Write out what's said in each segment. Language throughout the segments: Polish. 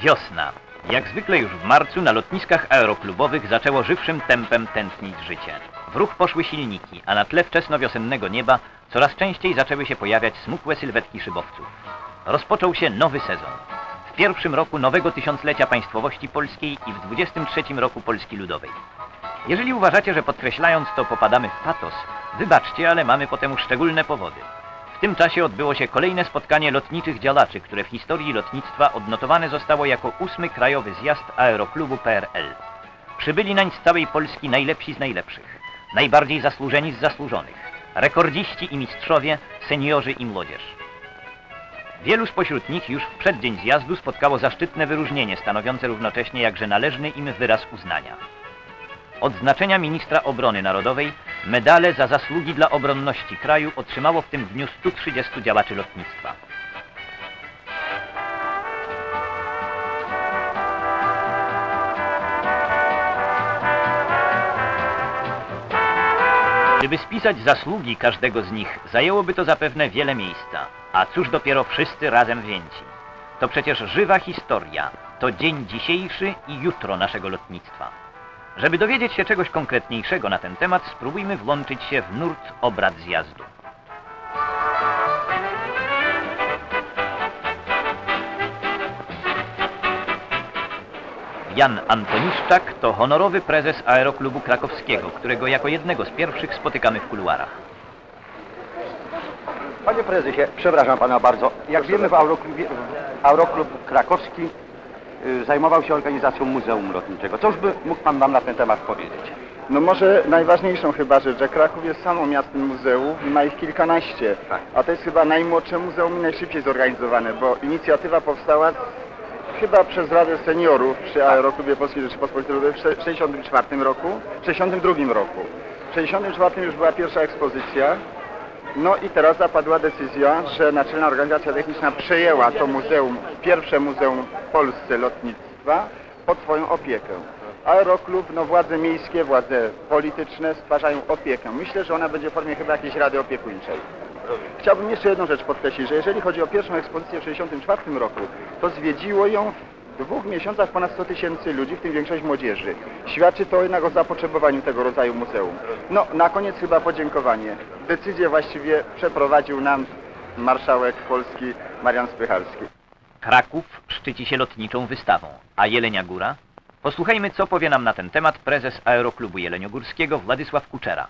Wiosna. Jak zwykle już w marcu na lotniskach aeroklubowych zaczęło żywszym tempem tętnić życie. W ruch poszły silniki, a na tle wczesnowiosennego nieba coraz częściej zaczęły się pojawiać smukłe sylwetki szybowców. Rozpoczął się nowy sezon. W pierwszym roku nowego tysiąclecia państwowości polskiej i w 23 roku Polski Ludowej. Jeżeli uważacie, że podkreślając to popadamy w patos, wybaczcie, ale mamy po temu szczególne powody. W tym czasie odbyło się kolejne spotkanie lotniczych działaczy, które w historii lotnictwa odnotowane zostało jako ósmy krajowy zjazd Aeroklubu PRL. Przybyli nań z całej Polski najlepsi z najlepszych, najbardziej zasłużeni z zasłużonych, rekordziści i mistrzowie, seniorzy i młodzież. Wielu spośród nich już w przeddzień zjazdu spotkało zaszczytne wyróżnienie, stanowiące równocześnie jakże należny im wyraz uznania. Odznaczenia ministra obrony narodowej, medale za zasługi dla obronności kraju otrzymało w tym dniu 130 działaczy lotnictwa. Gdyby spisać zasługi każdego z nich, zajęłoby to zapewne wiele miejsca. A cóż dopiero wszyscy razem wzięci. To przecież żywa historia. To dzień dzisiejszy i jutro naszego lotnictwa. Żeby dowiedzieć się czegoś konkretniejszego na ten temat, spróbujmy włączyć się w nurt obrad zjazdu. Jan Antoniszczak to honorowy prezes Aeroklubu Krakowskiego, którego jako jednego z pierwszych spotykamy w kuluarach. Panie prezesie, przepraszam pana bardzo. Jak wiemy w Aeroklubie, w Aeroklub Krakowski zajmował się organizacją Muzeum Lotniczego. Cóż by mógł pan nam na ten temat powiedzieć? No może najważniejszą chyba rzecz, że Kraków jest samo miastem muzeów i ma ich kilkanaście. Tak. A to jest chyba najmłodsze muzeum i najszybciej zorganizowane, bo inicjatywa powstała chyba przez Radę Seniorów przy Aeroklubie Polskiej Rzeczypospolitej Ludowej w 1964 roku, w 1962 roku. W 1964 już była pierwsza ekspozycja. No i teraz zapadła decyzja, że Naczelna Organizacja Techniczna przejęła to muzeum, pierwsze muzeum w Polsce lotnictwa pod swoją opiekę. Aeroklub, no władze miejskie, władze polityczne stwarzają opiekę. Myślę, że ona będzie w formie chyba jakiejś rady opiekuńczej. Chciałbym jeszcze jedną rzecz podkreślić, że jeżeli chodzi o pierwszą ekspozycję w 1964 roku, to zwiedziło ją dwóch miesiącach ponad 100 tysięcy ludzi, w tym większość młodzieży. Świadczy to jednak o zapotrzebowaniu tego rodzaju muzeum. No, na koniec chyba podziękowanie. Decyzję właściwie przeprowadził nam marszałek Polski Marian Spychalski. Kraków szczyci się lotniczą wystawą, a Jelenia Góra? Posłuchajmy, co powie nam na ten temat prezes Aeroklubu Jeleniogórskiego Władysław Kuczera.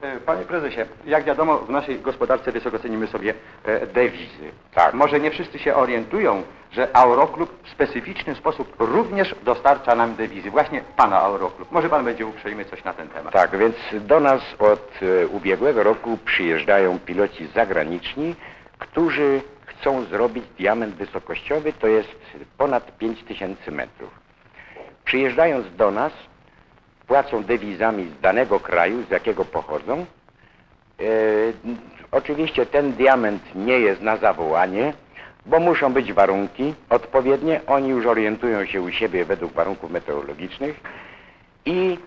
E, Panie prezesie, jak wiadomo, w naszej gospodarce wysoko cenimy sobie e, dewizy. Tak. Może nie wszyscy się orientują, że Aeroklub w specyficzny sposób również dostarcza nam dewizy. Właśnie pana Aeroklub. Może pan będzie uprzejmy coś na ten temat. Tak, więc do nas od e, ubiegłego roku przyjeżdżają piloci zagraniczni, którzy chcą zrobić diament wysokościowy, to jest ponad 5000 metrów. Przyjeżdżając do nas, płacą dewizami z danego kraju, z jakiego pochodzą. E, oczywiście ten diament nie jest na zawołanie, bo muszą być warunki odpowiednie. Oni już orientują się u siebie według warunków meteorologicznych i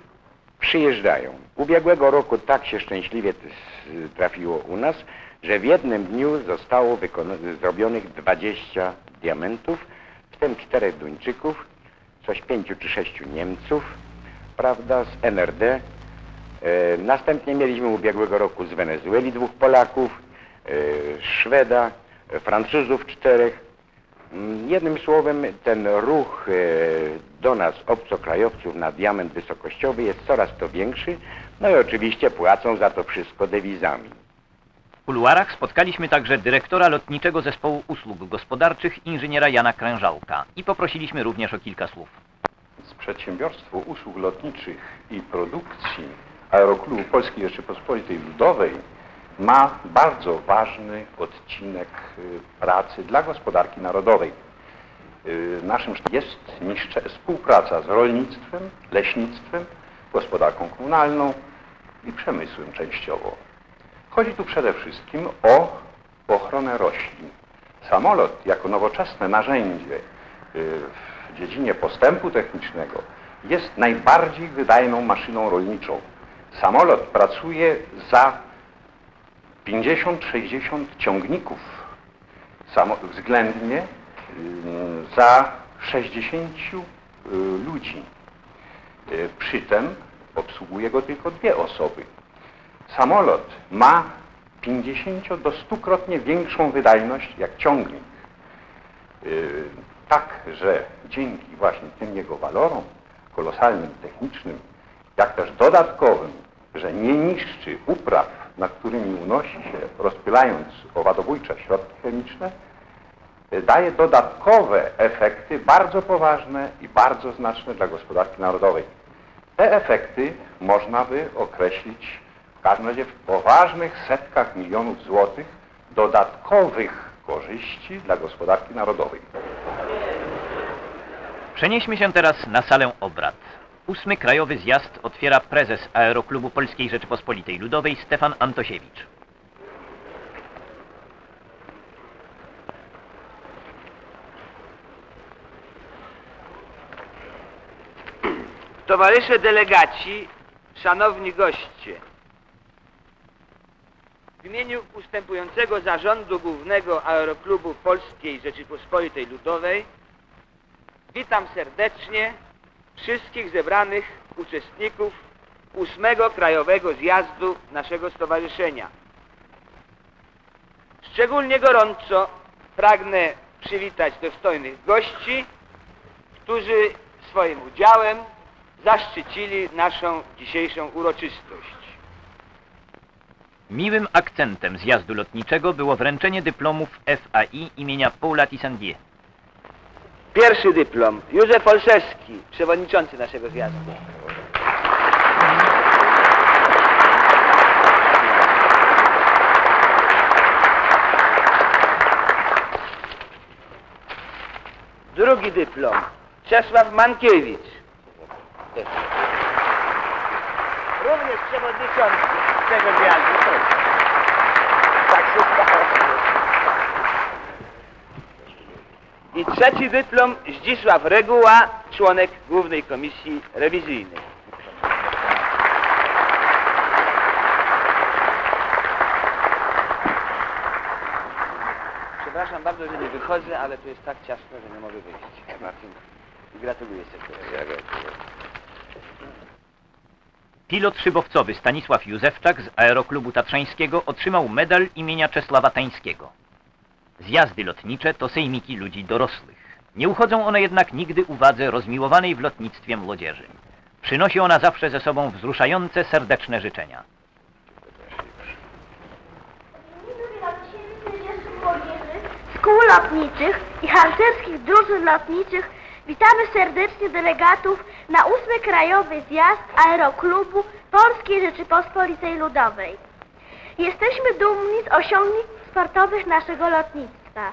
przyjeżdżają. Ubiegłego roku tak się szczęśliwie trafiło u nas, że w jednym dniu zostało zrobionych 20 diamentów, w tym czterech Duńczyków, coś pięciu czy sześciu Niemców, prawda, z NRD. E, następnie mieliśmy ubiegłego roku z Wenezueli dwóch Polaków, e, Szweda, Francuzów czterech. Mm, Jednym słowem, ten ruch e, do nas, obcokrajowców, na diament wysokościowy jest coraz to większy, no i oczywiście płacą za to wszystko dewizami. W kuluarach spotkaliśmy także dyrektora lotniczego zespołu usług gospodarczych inżyniera Jana Krężałka i poprosiliśmy również o kilka słów. Przedsiębiorstwo usług lotniczych i produkcji Aeroklubu Polskiej Rzeczypospolitej Ludowej ma bardzo ważny odcinek y, pracy dla gospodarki narodowej. Y, Naszym jest współpraca z rolnictwem, leśnictwem, gospodarką komunalną i przemysłem częściowo. Chodzi tu przede wszystkim o ochronę roślin. Samolot jako nowoczesne narzędzie y, w dziedzinie postępu technicznego jest najbardziej wydajną maszyną rolniczą. Samolot pracuje za 50-60 ciągników samo, względnie ym, za 60 y, ludzi. Y, Przy tym obsługuje go tylko dwie osoby. Samolot ma 50 do 100-krotnie większą wydajność jak ciągnik. Y, Tak, że dzięki właśnie tym jego walorom kolosalnym, technicznym, jak też dodatkowym, że nie niszczy upraw, na którymi unosi się, rozpylając owadobójcze środki chemiczne, daje dodatkowe efekty bardzo poważne i bardzo znaczne dla gospodarki narodowej. Te efekty można by określić w każdym razie w poważnych setkach milionów złotych dodatkowych korzyści dla gospodarki narodowej. Przenieśmy się teraz na salę obrad. Ósmy Krajowy Zjazd otwiera prezes Aeroklubu Polskiej Rzeczypospolitej Ludowej Stefan Antosiewicz. Towarzysze delegaci, szanowni goście. W imieniu ustępującego zarządu Głównego Aeroklubu Polskiej Rzeczypospolitej Ludowej witam serdecznie wszystkich zebranych uczestników ósmego Krajowego Zjazdu naszego stowarzyszenia. Szczególnie gorąco pragnę przywitać dostojnych gości, którzy swoim udziałem zaszczycili naszą dzisiejszą uroczystość. Miłym akcentem zjazdu lotniczego było wręczenie dyplomów FAI imienia Paula Tissandier. Pierwszy dyplom Józef Olszewski, przewodniczący naszego zjazdu. Drugi dyplom Czesław Mankiewicz. Również przewodniczący tego zjazdu. Tak się stało. I trzeci dyplom Zdzisław Reguła, członek Głównej Komisji Rewizyjnej. Przepraszam bardzo, że nie wychodzę, ale to jest tak ciasno, że nie mogę wyjść. Martin, gratuluję serdecznie. Pilot szybowcowy Stanisław Józefczak z Aeroklubu Tatrzańskiego otrzymał medal imienia Czesława Tańskiego. Zjazdy lotnicze to sejmiki ludzi dorosłych. Nie uchodzą one jednak nigdy uwadze rozmiłowanej w lotnictwie młodzieży. Przynosi ona zawsze ze sobą wzruszające, serdeczne życzenia. Szkół lotniczych i harcerskich drużyn lotniczych witamy serdecznie delegatów na ósmy Krajowy Zjazd Aeroklubu Polskiej Rzeczypospolitej Ludowej. Jesteśmy dumni z osiągnięć sportowych naszego lotnictwa.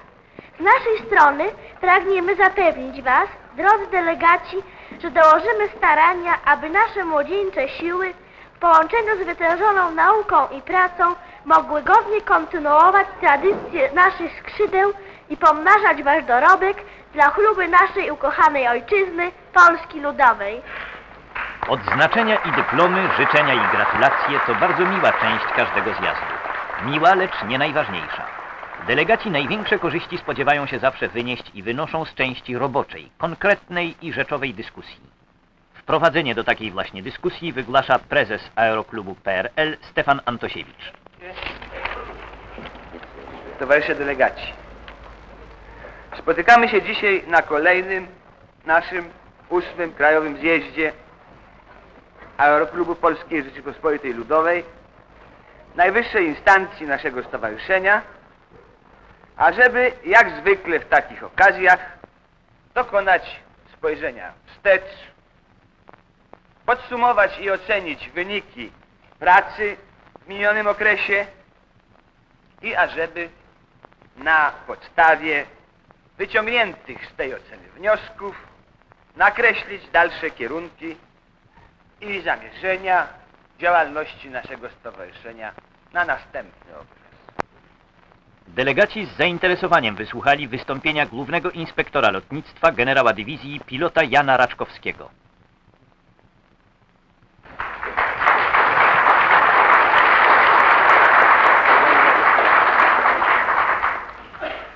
Z naszej strony pragniemy zapewnić Was, drodzy delegaci, że dołożymy starania, aby nasze młodzieńcze siły w połączeniu z wytężoną nauką i pracą mogły godnie kontynuować tradycję naszych skrzydeł i pomnażać Wasz dorobek dla chluby naszej ukochanej ojczyzny, Polski Ludowej. Odznaczenia i dyplomy, życzenia i gratulacje to bardzo miła część każdego zjazdu. Miła, lecz nie najważniejsza. Delegaci największe korzyści spodziewają się zawsze wynieść i wynoszą z części roboczej, konkretnej i rzeczowej dyskusji. Wprowadzenie do takiej właśnie dyskusji wygłasza prezes Aeroklubu PRL Stefan Antosiewicz. Towarzysze delegaci. Spotykamy się dzisiaj na kolejnym naszym ósmym Krajowym Zjeździe Aeroklubu Polskiej Rzeczypospolitej Ludowej, najwyższej instancji naszego stowarzyszenia, ażeby jak zwykle w takich okazjach dokonać spojrzenia wstecz, podsumować i ocenić wyniki pracy w minionym okresie i ażeby na podstawie wyciągniętych z tej oceny wniosków nakreślić dalsze kierunki i zamierzenia działalności naszego stowarzyszenia na następny okres. Delegaci z zainteresowaniem wysłuchali wystąpienia głównego inspektora lotnictwa generała dywizji pilota Jana Raczkowskiego.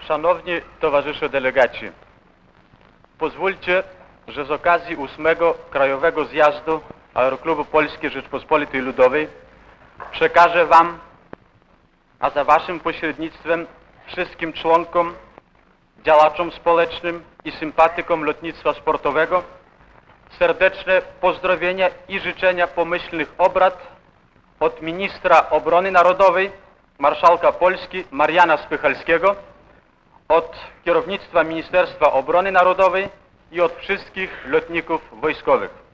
Szanowni towarzysze delegaci, pozwólcie, że z okazji ósmego Krajowego Zjazdu Aeroklubu Polskiej Rzeczpospolitej Ludowej przekażę Wam, a za Waszym pośrednictwem wszystkim członkom, działaczom społecznym i sympatykom lotnictwa sportowego serdeczne pozdrowienia i życzenia pomyślnych obrad od ministra obrony narodowej, marszałka Polski Mariana Spychalskiego, od kierownictwa Ministerstwa Obrony Narodowej i od wszystkich lotników wojskowych.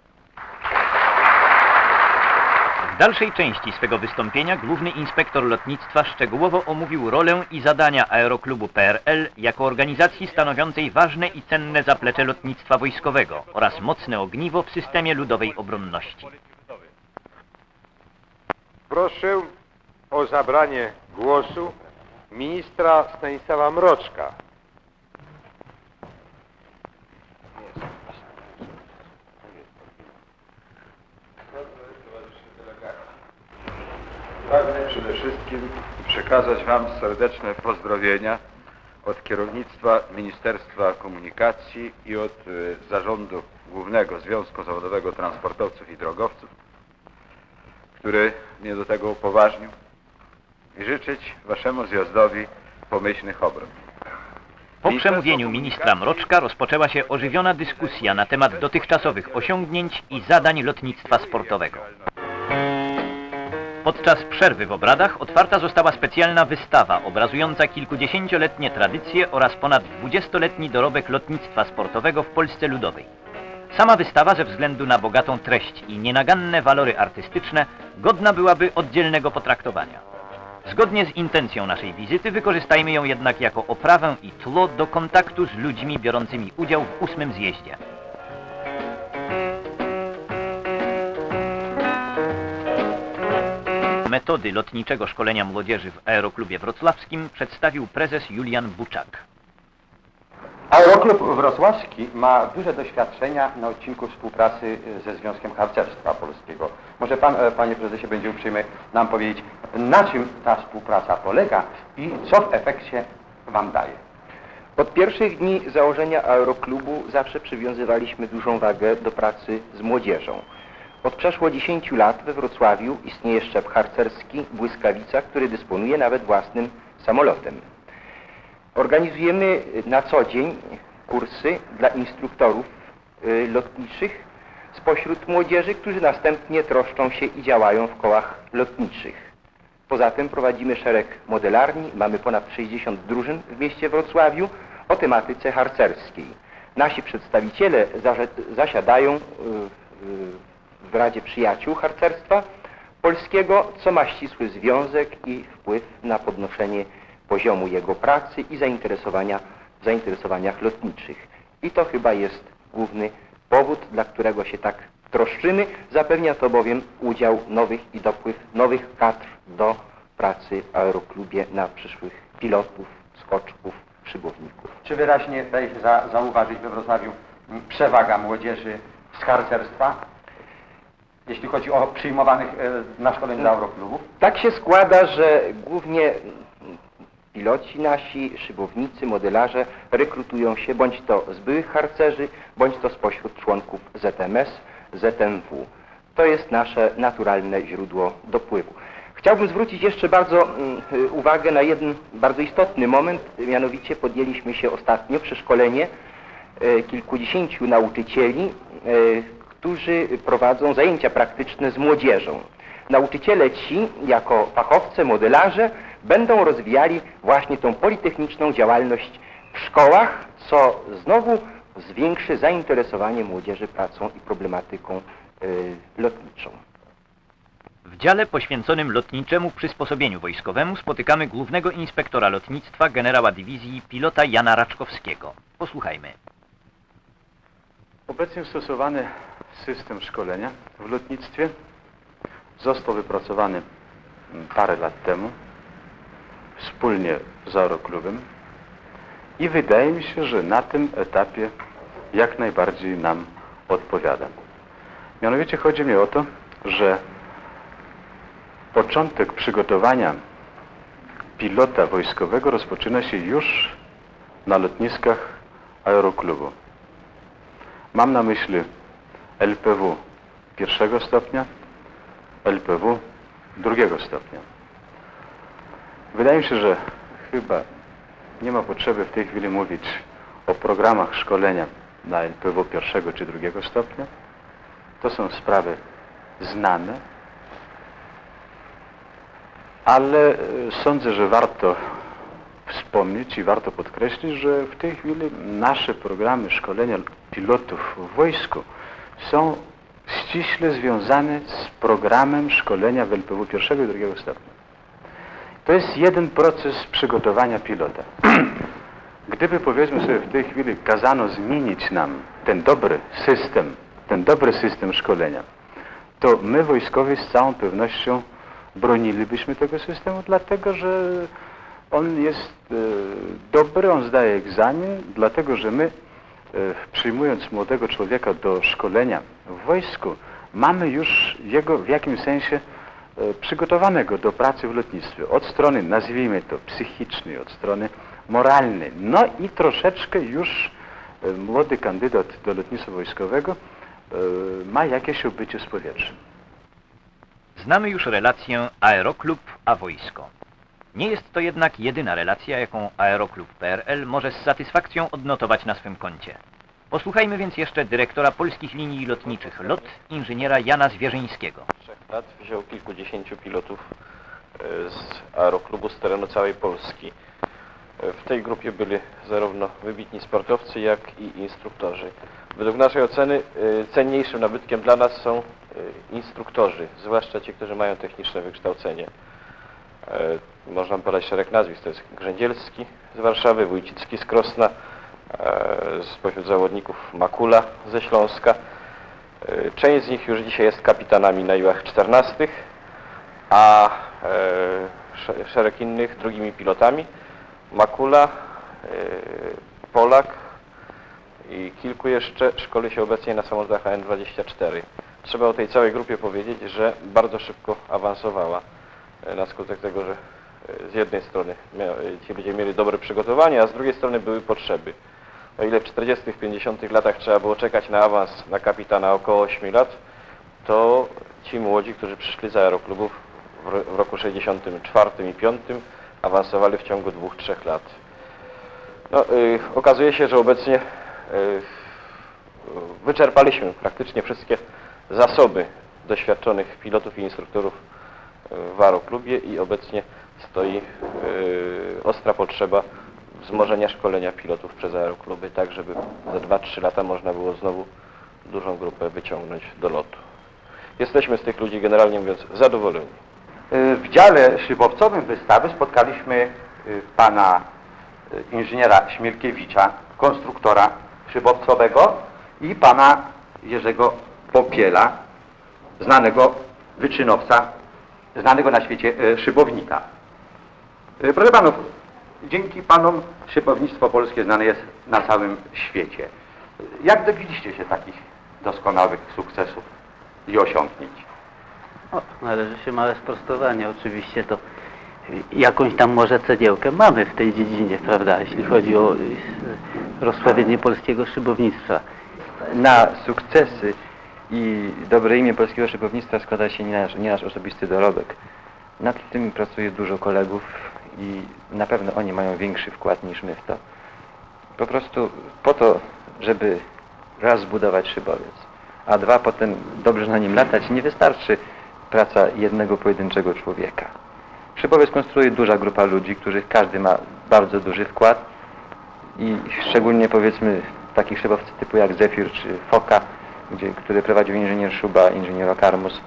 W dalszej części swego wystąpienia główny inspektor lotnictwa szczegółowo omówił rolę i zadania Aeroklubu PRL jako organizacji stanowiącej ważne i cenne zaplecze lotnictwa wojskowego oraz mocne ogniwo w systemie ludowej obronności. Proszę o zabranie głosu ministra Stanisława Mroczka. Pragnę przede wszystkim przekazać Wam serdeczne pozdrowienia od kierownictwa Ministerstwa Komunikacji i od e, zarządu Głównego Związku Zawodowego Transportowców i Drogowców, który mnie do tego upoważnił i życzyć Waszemu zjazdowi pomyślnych obrad. Po przemówieniu ministra Mroczka rozpoczęła się ożywiona dyskusja na temat dotychczasowych osiągnięć i zadań lotnictwa sportowego. Podczas przerwy w obradach otwarta została specjalna wystawa obrazująca kilkudziesięcioletnie tradycje oraz ponad dwudziestoletni dorobek lotnictwa sportowego w Polsce Ludowej. Sama wystawa ze względu na bogatą treść i nienaganne walory artystyczne godna byłaby oddzielnego potraktowania. Zgodnie z intencją naszej wizyty wykorzystajmy ją jednak jako oprawę i tło do kontaktu z ludźmi biorącymi udział w ósmym zjeździe. Metody lotniczego szkolenia młodzieży w Aeroklubie Wrocławskim przedstawił prezes Julian Buczak. Aeroklub Wrocławski ma duże doświadczenia na odcinku współpracy e, ze Związkiem Harcerstwa Polskiego. Może Pan, e, Panie Prezesie, będzie uprzejmy nam powiedzieć, na czym ta współpraca polega i co w efekcie Wam daje? Od pierwszych dni założenia Aeroklubu zawsze przywiązywaliśmy dużą wagę do pracy z młodzieżą. Od przeszło 10 lat we Wrocławiu istnieje szczep harcerski Błyskawica, który dysponuje nawet własnym samolotem. Organizujemy na co dzień kursy dla instruktorów y, lotniczych spośród młodzieży, którzy następnie troszczą się i działają w kołach lotniczych. Poza tym prowadzimy szereg modelarni, mamy ponad 60 drużyn w mieście Wrocławiu o tematyce harcerskiej. Nasi przedstawiciele zasiadają y, y, w Radzie Przyjaciół Harcerstwa Polskiego, co ma ścisły związek i wpływ na podnoszenie poziomu jego pracy i zainteresowania w zainteresowaniach lotniczych. I to chyba jest główny powód, dla którego się tak troszczymy. Zapewnia to bowiem udział nowych i dopływ nowych kadr do pracy w aeroklubie na przyszłych pilotów, skoczków, przybłowników. Czy wyraźnie daje się za, zauważyć we Wrocławiu przewaga młodzieży z harcerstwa, jeśli chodzi o przyjmowanych e, na szkolenie do Aeroklubu? Tak się składa, że głównie piloci nasi, szybownicy, modelarze rekrutują się bądź to z byłych harcerzy, bądź to spośród członków ZMS, ZMW. To jest nasze naturalne źródło dopływu. Chciałbym zwrócić jeszcze bardzo mm, y, uwagę na jeden bardzo istotny moment, mianowicie podjęliśmy się ostatnio przeszkolenie e, kilkudziesięciu nauczycieli, e, którzy prowadzą zajęcia praktyczne z młodzieżą. Nauczyciele ci, jako fachowcy, modelarze, będą rozwijali właśnie tą politechniczną działalność w szkołach, co znowu zwiększy zainteresowanie młodzieży pracą i problematyką y, lotniczą. W dziale poświęconym lotniczemu przysposobieniu wojskowemu spotykamy głównego inspektora lotnictwa generała dywizji pilota Jana Raczkowskiego. Posłuchajmy. Obecnie stosowany system szkolenia w lotnictwie został wypracowany parę lat temu wspólnie z Aeroklubem i wydaje mi się, że na tym etapie jak najbardziej nam odpowiada. Mianowicie chodzi mi o to, że początek przygotowania pilota wojskowego rozpoczyna się już na lotniskach Aeroklubu. Mam na myśli LPW pierwszego stopnia, LPW drugiego stopnia. Wydaje mi się, że chyba nie ma potrzeby w tej chwili mówić o programach szkolenia na LPW pierwszego czy drugiego stopnia. To są sprawy znane, ale e, sądzę, że warto wspomnieć i warto podkreślić, że w tej chwili nasze programy szkolenia pilotów w wojsku są ściśle związane z programem szkolenia w LPW pierwszego i drugiego stopnia. To jest jeden proces przygotowania pilota. Gdyby powiedzmy sobie w tej chwili kazano zmienić nam ten dobry system, ten dobry system szkolenia, to my wojskowi z całą pewnością bronilibyśmy tego systemu, dlatego że on jest e, dobry, on zdaje egzamin, dlatego że my e, przyjmując młodego człowieka do szkolenia w wojsku, mamy już jego w jakimś sensie e, przygotowanego do pracy w lotnictwie. Od strony, nazwijmy to, psychicznej, od strony moralnej. No i troszeczkę już młody kandydat do lotnictwa wojskowego ma jakieś obycie z powietrzem. Znamy już relację Aeroklub a wojsko. Nie jest to jednak jedyna relacja, jaką Aeroklub PRL może z satysfakcją odnotować na swym koncie. Posłuchajmy więc jeszcze dyrektora polskich linii lotniczych LOT, inżyniera Jana Zwierzyńskiego. trzech lat wziął kilkudziesięciu pilotów e, z aeroklubu z terenu całej Polski. E, W tej grupie byli zarówno wybitni sportowcy, jak i instruktorzy. Według naszej oceny e, cenniejszym nabytkiem dla nas są instruktorzy, zwłaszcza ci, którzy mają techniczne wykształcenie. E, Można podać szereg nazwisk, to jest Grzędzielski z Warszawy, Wójcicki z Krosna, e, spośród zawodników Makula ze Śląska. E, Część z nich już dzisiaj jest kapitanami na Iłach 14, a sze- szereg innych drugimi pilotami. Makula, Polak i kilku jeszcze szkoli się obecnie na samolotach AN-24. Trzeba o tej całej grupie powiedzieć, że bardzo szybko awansowała na skutek tego, że e, z jednej strony e, ci ludzie mieli dobre przygotowanie, a z drugiej strony były potrzeby. O ile w 40 50 latach trzeba było czekać na awans na kapitana około 8 lat, to ci młodzi, którzy przyszli z aeroklubów w, ro- w roku 64 i 5 awansowali w ciągu 2-3 lat. No, y, okazuje się, że obecnie y, wyczerpaliśmy praktycznie wszystkie zasoby doświadczonych pilotów i instruktorów w aeroklubie i obecnie stoi y, ostra potrzeba wzmożenia szkolenia pilotów przez aerokluby, tak żeby za 2-3 lata można było znowu dużą grupę wyciągnąć do lotu. Jesteśmy z tych ludzi generalnie mówiąc zadowoleni. Y, W dziale szybowcowym wystawy spotkaliśmy y, pana inżyniera Śmielkiewicza, konstruktora szybowcowego i pana Jerzego Popiela, znanego wyczynowca, znanego na świecie y, szybownika. Y, Proszę panów, dzięki panom szybownictwo polskie znane jest na całym świecie. Jak dobiliście się takich doskonałych sukcesów i osiągnięć? O, należy się małe sprostowanie. Oczywiście to jakąś tam może cegiełkę mamy w tej dziedzinie, prawda, jeśli chodzi o y, rozsławienie polskiego szybownictwa. Na sukcesy i dobre imię polskiego szybownictwa składa się nie nasz, nie nasz osobisty dorobek. Nad tym pracuje dużo kolegów i na pewno oni mają większy wkład niż my w to. Po prostu po to, żeby raz zbudować szybowiec, a dwa potem dobrze na nim latać, nie wystarczy praca jednego pojedynczego człowieka. Szybowiec konstruuje duża grupa ludzi, których każdy ma bardzo duży wkład i szczególnie powiedzmy takich szybowców typu jak Zefir czy Foka, gdzie, który prowadził inżynier Szuba, inżynier Okarmus.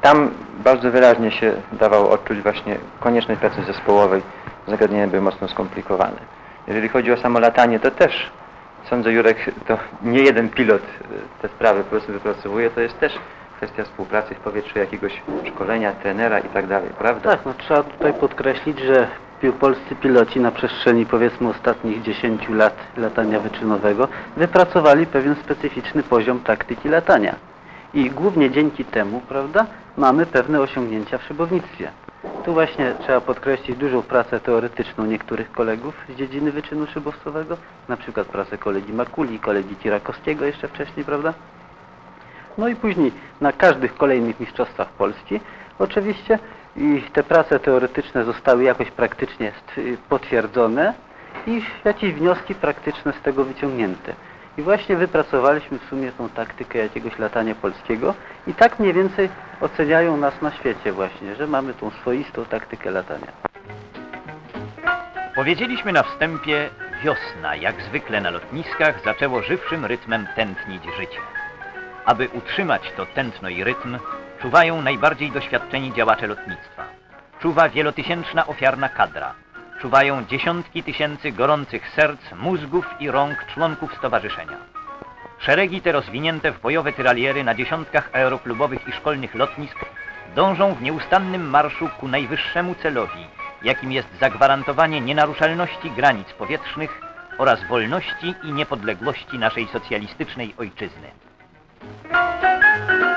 Tam bardzo wyraźnie się dawało odczuć właśnie konieczność pracy zespołowej. Zagadnienia były mocno skomplikowane. Jeżeli chodzi o samolatanie, to też sądzę Jurek, to nie jeden pilot e, te sprawy po prostu wypracowuje, to jest też kwestia współpracy w powietrzu, jakiegoś szkolenia, trenera i tak dalej, prawda? Tak, no trzeba tutaj podkreślić, że polscy piloci na przestrzeni powiedzmy ostatnich 10 lat latania wyczynowego wypracowali pewien specyficzny poziom taktyki latania. I głównie dzięki temu, prawda, mamy pewne osiągnięcia w szybownictwie. Tu właśnie trzeba podkreślić dużą pracę teoretyczną niektórych kolegów z dziedziny wyczynu szybowcowego, na przykład pracę kolegi Makuli, kolegi Tirakowskiego jeszcze wcześniej, prawda? No i później na każdych kolejnych mistrzostwach Polski oczywiście i te prace teoretyczne zostały jakoś praktycznie potwierdzone i jakieś wnioski praktyczne z tego wyciągnięte. I właśnie wypracowaliśmy w sumie tą taktykę jakiegoś latania polskiego i tak mniej więcej oceniają nas na świecie właśnie, że mamy tą swoistą taktykę latania. Powiedzieliśmy na wstępie, wiosna, jak zwykle na lotniskach, zaczęło żywszym rytmem tętnić życie. Aby utrzymać to tętno i rytm, czuwają najbardziej doświadczeni działacze lotnictwa. Czuwa wielotysięczna ofiarna kadra. Czuwają dziesiątki tysięcy gorących serc, mózgów i rąk członków stowarzyszenia. Szeregi te rozwinięte w bojowe tyraliery na dziesiątkach aeroklubowych i szkolnych lotnisk dążą w nieustannym marszu ku najwyższemu celowi, jakim jest zagwarantowanie nienaruszalności granic powietrznych oraz wolności i niepodległości naszej socjalistycznej ojczyzny. Thank you.